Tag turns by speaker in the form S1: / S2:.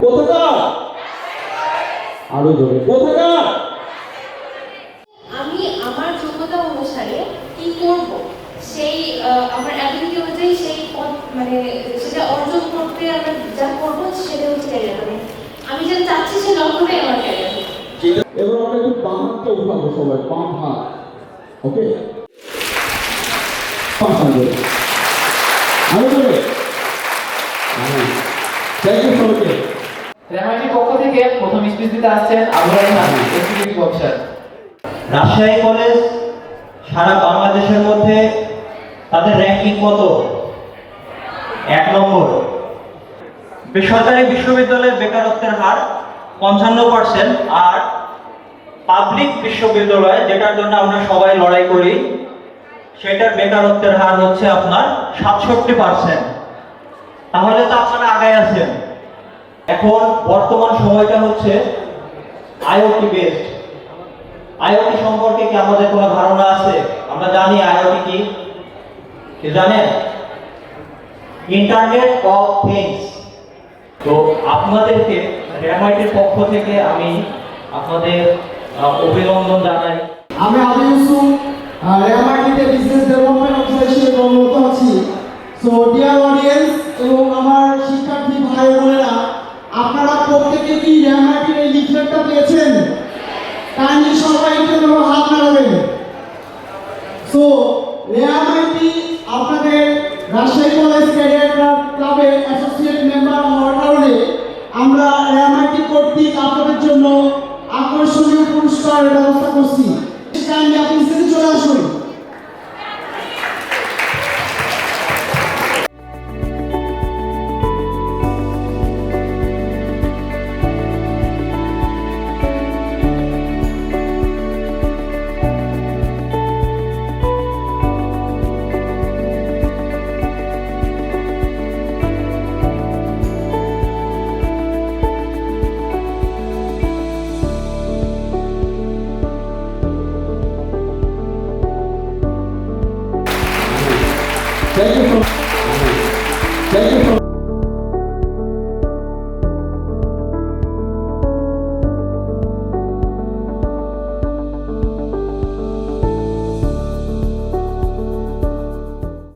S1: কোথাকার? আরও জোরে। কোথাকার?
S2: আমি আমার যোগ্যতা অনুসারে কি করব? সেই আমার অ্যাবিলিটি অনুযায়ী সেই পথ মানে সেটা অর্জন করতে আমরা যা করব সেটা হচ্ছে ক্যারিয়ার আমি যেটা চাচ্ছি সেই লক্ষ্যটাই আমার ক্যারিয়ার
S1: এবার আমরা একটু বাম হাতটা উঠাবো সবাই বাম হাত। ওকে বাম হাত ধরে। আরও জোরে থ্যাংক ইউ সবাইকে
S3: রেমাটির পক্ষ থেকে প্রথম স্পিচ দিতে আসছেন Abu Raihan executive officer
S4: Rajshahi college সারা বাংলাদেশের মধ্যে তাদের র্যাঙ্কিং কত? এক নম্বর। বেসরকারি বিশ্ববিদ্যালয়ের বেকারত্বের হার পঞ্চান্ন পার্সেন্ট আর পাবলিক বিশ্ববিদ্যালয়, যেটার জন্য আমরা সবাই লড়াই করি, সেটার বেকারত্বের হার হচ্ছে আপনার সাতষট্টি পার্সেন্ট তাহলে তো আপনারা আগায় আছেন। এখন বর্তমান সময়টা হচ্ছে আইওটি বেসড আইওটি সম্পর্কে কি আমাদের কোনো ধারণা আছে? আমরা জানি আইওটি কি। কি জানেন? ইন্টারনেট অফ থিংস তো আপনাদেরকে র্যামাইটের পক্ষ থেকে আমি আপনাদের অভিনন্দন জানাই।
S5: আমি আবু ইউসুফ রেমার্টিতে বিজনেস ডেভেলপমেন্ট অফিসার হিসেবে কর্মরত আছি। সো ডিয়ার অডিয়েন্স এবং আমার শিক্ষার্থী ভাই বোনেরা আপনারা প্রত্যেকে কি রেমার্টির এই লিফলেটটা পেয়েছেন কাইন্ডলি সবাই একটু হাত নাড়াবেন সো রেয়ামাইটি আপনাদের রাজশাহী কলেজ ক্যারিয়ার ক্লাবের অ্যাসোসিয়েট মেম্বার হওয়ার কারণে আমরা এমআইটি কর্তৃক আপনাদের জন্য আকর্ষণীয় পুরস্কারের ব্যবস্থা করছি।
S1: 没听